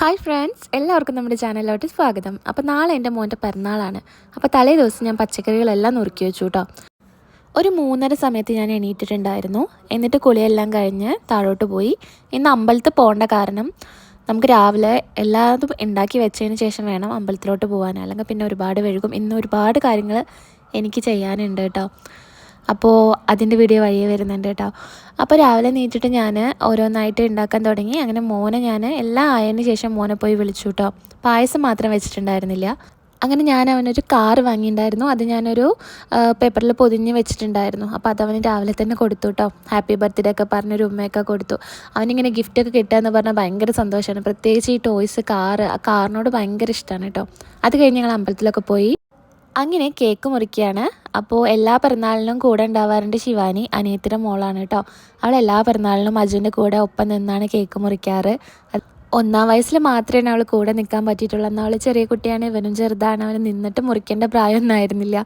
Hi friends എല്ലാവർക്കും നമ്മുടെ ചാനലിലോട്ട് സ്വാഗതം. അപ്പോൾ നാളെ എന്റെ മോന്റെ പിറന്നാളാണ്. അപ്പോൾ തലേ ദിവസം ഞാൻ പച്ചക്കറികളെല്ലാം നുറുക്കി വെച്ചു കേട്ടോ ഒരു മൂന്നര സമയത്ത് ഞാൻ എണീറ്റിട്ടുണ്ടായിരുന്നു. എന്നിട്ട് കുളിയെല്ലാം കഴിഞ്ഞ് താഴോട്ട് പോയി. ഇന്ന് അമ്പലത്തിൽ പോകേണ്ട കാരണം നമുക്ക് രാവിലെ എല്ലാതും ഉണ്ടാക്കി വെച്ചതിന് ശേഷം വേണം അമ്പലത്തിലോട്ട് പോകാൻ അല്ലെങ്കിൽ പിന്നെ ഒരുപാട് വഴുകും ഇന്ന് ഒരുപാട് കാര്യങ്ങൾ എനിക്ക് ചെയ്യാനുണ്ട് കേട്ടോ അപ്പോൾ അതിന്റെ വീഡിയോ വഴിയേ വരുന്നുണ്ട് കേട്ടോ. അപ്പോൾ രാവിലെ നീറ്റിട്ട് ഞാൻ ഓരോന്നായിട്ട് ഉണ്ടാക്കാൻ തുടങ്ങി. അങ്ങനെ മോനെ ഞാൻ എല്ലാം ആയതിന് ശേഷം മോനെ പോയി വിളിച്ചു കേട്ടോ പായസം മാത്രം വെച്ചിട്ടുണ്ടായിരുന്നില്ല. അങ്ങനെ ഞാൻ അവനൊരു കാർ വാങ്ങിയിട്ടുണ്ടായിരുന്നു അത് ഞാനൊരു പേപ്പറിൽ പൊതിഞ്ഞ് വെച്ചിട്ടുണ്ടായിരുന്നു. അപ്പോൾ അത് അവന് രാവിലെ തന്നെ കൊടുത്തു കേട്ടോ ഹാപ്പി ബർത്ത്ഡേ ഒക്കെ പറഞ്ഞൊരു ഉമ്മയൊക്കെ കൊടുത്തു. അവനിങ്ങനെ ഗിഫ്റ്റൊക്കെ കിട്ടുക എന്ന് പറഞ്ഞാൽ ഭയങ്കര സന്തോഷമാണ് പ്രത്യേകിച്ച് ഈ ടോയ്സ് കാറ് ആ കാറിനോട് ഭയങ്കര ഇഷ്ടമാണ് കേട്ടോ അത് കഴിഞ്ഞ് ഞങ്ങൾ അമ്പലത്തിലൊക്കെ പോയി അങ്ങനെ കേക്ക് മുറിക്കുകയാണ്. അപ്പോൾ എല്ലാ പിറന്നാളിനും കൂടെ ഉണ്ടാവാറുണ്ട് ശിവാനി അനിയത്തിന്റെ മോളാണ് കേട്ടോ അവൾ എല്ലാ പിറന്നാളിനും അജുവിന്റെ കൂടെ ഒപ്പം നിന്നാണ് കേക്ക് മുറിക്കാറ്. ഒന്നാം വയസ്സിൽ മാത്രമേ അവൾ കൂടെ നിൽക്കാൻ പറ്റിയിട്ടുള്ളൂ. എന്നാൽ അവൾ ചെറിയ കുട്ടിയാണ് ഇവനും ചെറുതാണ്. അവന് നിന്നിട്ട് മുറിക്കേണ്ട പ്രായമൊന്നും ആയിരുന്നില്ല.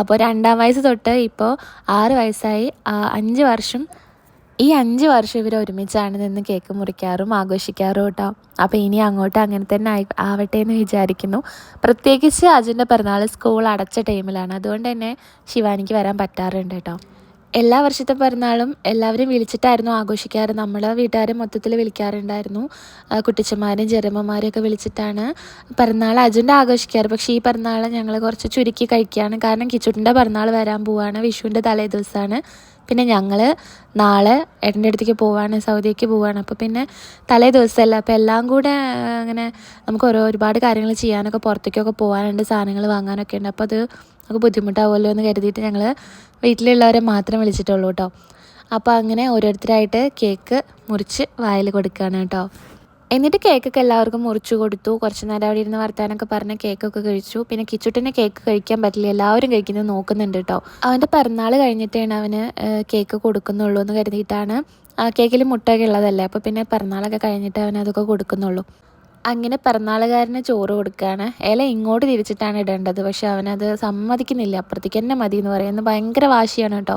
അപ്പോൾ രണ്ടാം വയസ്സ് തൊട്ട് ഇപ്പോൾ ആറ് വയസ്സായി. അഞ്ച് വർഷം ഈ അഞ്ച് വർഷം ഇവർ ഒരുമിച്ചാണ് നിന്ന് കേക്ക് മുറിക്കാറും ആഘോഷിക്കാറും കേട്ടോ അപ്പോൾ ഇനി അങ്ങോട്ട് അങ്ങനെ തന്നെ ആയി ആവട്ടെ എന്ന് വിചാരിക്കുന്നു. പ്രത്യേകിച്ച് അജിന്റെ പിറന്നാൾ സ്കൂൾ അടച്ച ടൈമിലാണ് അതുകൊണ്ട് തന്നെ ശിവാനിക്ക് വരാൻ പറ്റാറുണ്ട് കേട്ടോ എല്ലാ വർഷത്തെ പിറന്നാളും എല്ലാവരും വിളിച്ചിട്ടായിരുന്നു ആഘോഷിക്കാറ്. നമ്മൾ വീട്ടുകാരെ മൊത്തത്തിൽ വിളിക്കാറുണ്ടായിരുന്നു. കുട്ടിച്ചന്മാരും ചെറുമ്മമാരും ഒക്കെ വിളിച്ചിട്ടാണ് പിറന്നാൾ അജുന്റെ ആഘോഷിക്കാറ്. പക്ഷേ ഈ പിറന്നാൾ ഞങ്ങൾ കുറച്ച് ചുരുക്കി കഴിക്കുകയാണ്. കാരണം കിച്ചുട്ടിന്റെ പിറന്നാൾ വരാൻ പോവാണ്. വിഷുവിന്റെ തലേ ദിവസമാണ് പിന്നെ ഞങ്ങൾ നാളെ ഏട്ടന്റെ അടുത്തേക്ക് പോവാണ്. സൗദിക്ക് പോവാണ്. അപ്പോൾ പിന്നെ തലേ ദിവസമല്ല അപ്പോൾ എല്ലാം കൂടെ അങ്ങനെ നമുക്ക് ഓരോ ഒരുപാട് കാര്യങ്ങൾ ചെയ്യാനൊക്കെ പുറത്തേക്കൊക്കെ പോകാനുണ്ട് സാധനങ്ങൾ വാങ്ങാനൊക്കെ ഉണ്ട്. അപ്പോൾ അത് നമുക്ക് ബുദ്ധിമുട്ടാവുമല്ലോ എന്ന് കരുതിയിട്ട് ഞങ്ങൾ വീട്ടിലുള്ളവരെ മാത്രം വിളിച്ചിട്ടുള്ളൂ കേട്ടോ അപ്പോൾ അങ്ങനെ ഓരോരുത്തരായിട്ട് കേക്ക് മുറിച്ച് വായിൽ കൊടുക്കുകയാണ് കേട്ടോ എന്നിട്ട് കേക്കൊക്കെ എല്ലാവർക്കും മുറിച്ചു കൊടുത്തു. കുറച്ച് നേരം അവിടെ ഇരുന്ന് വർത്താനൊക്കെ പറഞ്ഞ് കേക്കൊക്കെ കഴിച്ചു. പിന്നെ കിച്ചുട്ടിന് കേക്ക് കഴിക്കാൻ പറ്റില്ല. എല്ലാവരും കഴിക്കുന്നത് നോക്കുന്നുണ്ട് കേട്ടോ അവന്റെ പിറന്നാൾ കഴിഞ്ഞിട്ടാണ് അവന് കേക്ക് കൊടുക്കുന്നുള്ളൂ എന്ന് കരുതിയിട്ടാണ് ആ കേക്കിൽ മുട്ടയൊക്കെ ഉള്ളതല്ലേ. അപ്പോൾ പിന്നെ പിറന്നാളൊക്കെ കഴിഞ്ഞിട്ട് അവനതൊക്കെ കൊടുക്കുന്നുള്ളൂ. അങ്ങനെ പിറന്നാളുകാരന് ചോറ് കൊടുക്കുകയാണ് ഇല ഇങ്ങോട്ട് തിരിച്ചിട്ടാണ് ഇടേണ്ടത്. പക്ഷെ അവനത് സമ്മതിക്കുന്നില്ല. അപ്പുറത്തേക്ക് തന്നെ മതി എന്ന് പറയുന്നത് ഭയങ്കര വാശിയാണ് കേട്ടോ.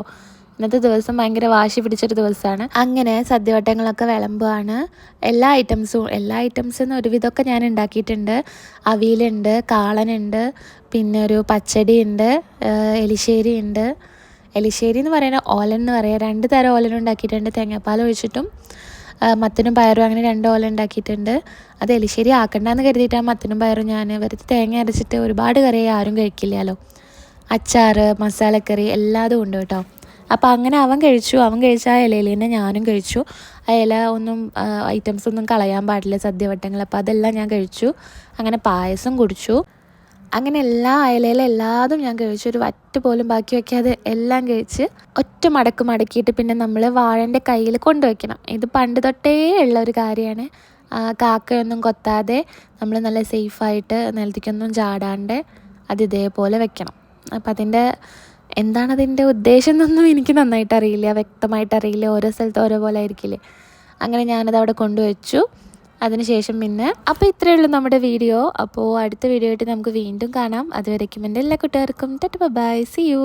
ഇന്നത്തെ ദിവസം ഭയങ്കര വാശി പിടിച്ചൊരു ദിവസമാണ്. അങ്ങനെ സദ്യവട്ടങ്ങളൊക്കെ വിളമ്പുകയാണ് എല്ലാ ഐറ്റംസും എല്ലാ ഐറ്റംസും ഒരുവിധമൊക്കെ ഞാൻ ഉണ്ടാക്കിയിട്ടുണ്ട്. അവിയലുണ്ട് കാളനുണ്ട് പിന്നെ ഒരു പച്ചടി ഉണ്ട് എലിശ്ശേരി ഉണ്ട് എലിശ്ശേരി എന്ന് പറയുന്ന ഓലൻ എന്ന് പറയാം. രണ്ട് തരം ഓലൻ ഉണ്ടാക്കിയിട്ടുണ്ട്. തേങ്ങാപ്പാൽ ഒഴിച്ചിട്ടും മത്തനും പയറും അങ്ങനെ രണ്ട് ഓല ഉണ്ടാക്കിയിട്ടുണ്ട്. അത് എലിശ്ശേരി ആക്കണ്ടെന്ന് കരുതിയിട്ടാണ് മത്തനും പയറും ഞാൻ വെറുതെ തേങ്ങ അരച്ചിട്ട് ഒരുപാട് കറി ആരും കഴിക്കില്ലല്ലോ. അച്ചാർ മസാലക്കറി എല്ലാതും ഉണ്ട് കേട്ടോ. അപ്പോൾ അങ്ങനെ അവൻ കഴിച്ചു. അവൻ കഴിച്ച ആ ഇലയിൽ തന്നെ ഞാനും കഴിച്ചു. ആ ഇല ഒന്നും ഐറ്റംസ് ഒന്നും കളയാൻ പാടില്ല സദ്യവട്ടങ്ങൾ അപ്പോൾ അതെല്ലാം ഞാൻ കഴിച്ചു. അങ്ങനെ പായസം കുടിച്ചു. അങ്ങനെ എല്ലാ അയലയിലും എല്ലാതും ഞാൻ കഴിച്ചു. ഒരു വറ്റ് പോലും ബാക്കി വയ്ക്കാതെ എല്ലാം കഴിച്ച് ഒറ്റ മടക്ക് മടക്കിയിട്ട് പിന്നെ നമ്മൾ വാഴന്റെ കയ്യിൽ കൊണ്ടുവയ്ക്കണം. ഇത് പണ്ട് തൊട്ടേ ഉള്ള ഒരു കാര്യമാണ്. കാക്കയൊന്നും കൊത്താതെ നമ്മൾ നല്ല സേഫായിട്ട് നിലത്തേക്കൊന്നും ചാടാണ്ട് അത് ഇതേപോലെ വെക്കണം. അപ്പം അതിന്റെ എന്താണ് അതിന്റെ ഉദ്ദേശം എന്നൊന്നും എനിക്ക് നന്നായിട്ട് അറിയില്ല വ്യക്തമായിട്ട് അറിയില്ല ഓരോ സ്ഥലത്ത് ഓരോ പോലെ ആയിരിക്കില്ലേ. അങ്ങനെ ഞാനത് അവിടെ കൊണ്ടുവച്ചു. അതിനുശേഷം പിന്നെ അപ്പോൾ ഇത്രയേ ഉള്ളൂ നമ്മുടെ വീഡിയോ. അപ്പോൾ അടുത്ത വീഡിയോ ആയിട്ട് നമുക്ക് വീണ്ടും കാണാം. അതുവരയ്ക്കും എന്റെ എല്ലാ കുട്ടികൾക്കും ടെറ്റ് ബൈ സി യു